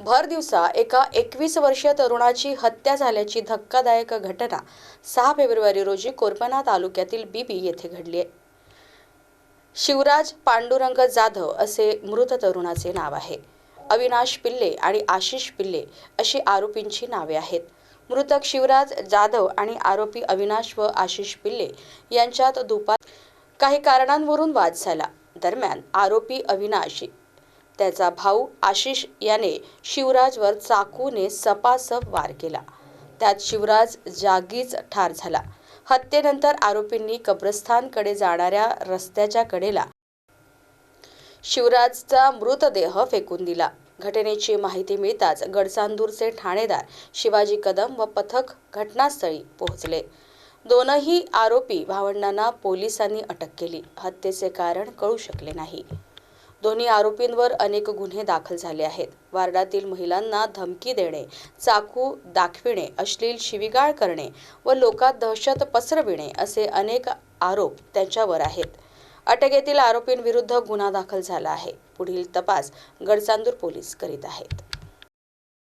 भर दिवसा एका एकवीस वर्षीय तरुणाची हत्या झाल्याची धक्कादायक घटना सहा फेब्रुवारी रोजी कोरपना तालुक्यातील बीबी येथे घडली आहे. शिवराज पांडुरंग जाधव असे मृत तरुणाचे नाव आहे. अविनाश पिल्ले आणि आशिष पिल्ले अशी आरोपींची नावे आहेत. मृतक शिवराज जाधव आणि आरोपी अविनाश व आशिष पिल्ले यांच्यात दुपार काही कारणांवरून वाद झाला. दरम्यान आरोपी अविनाश त्याचा भाऊ आशिष याने शिवराजवर चाकूने सपासप वार केला. त्यात शिवराज जागीच ठार झाला. हत्येनंतर आरोपींनी कब्रस्थानकडे जाणाऱ्या रस्त्याच्या कडेला शिवराजचा मृतदेह फेकून दिला. घटनेची माहिती मिळताच गडचांदूरचे ठाणेदार शिवाजी कदम व पथक घटनास्थळी पोहोचले. दोनही आरोपी भावंडांना पोलिसांनी अटक केली. हत्येचे कारण कळू शकले नाही. दोन्ही आरोपींवर अनेक गुन्हे दाखल झाले आहेत. वार्डातील महिलांना धमकी देणे चाकू दाखविणे अश्लील शिवीगाळ करणे व लोकात दहशत पसरविणे असे अनेक आरोप त्यांच्यावर आहेत. अटकेतील आरोपींविरुद्ध गुन्हा दाखल झाला आहे. पुढील तपास गडचांदूर पोलीस करीत आहेत.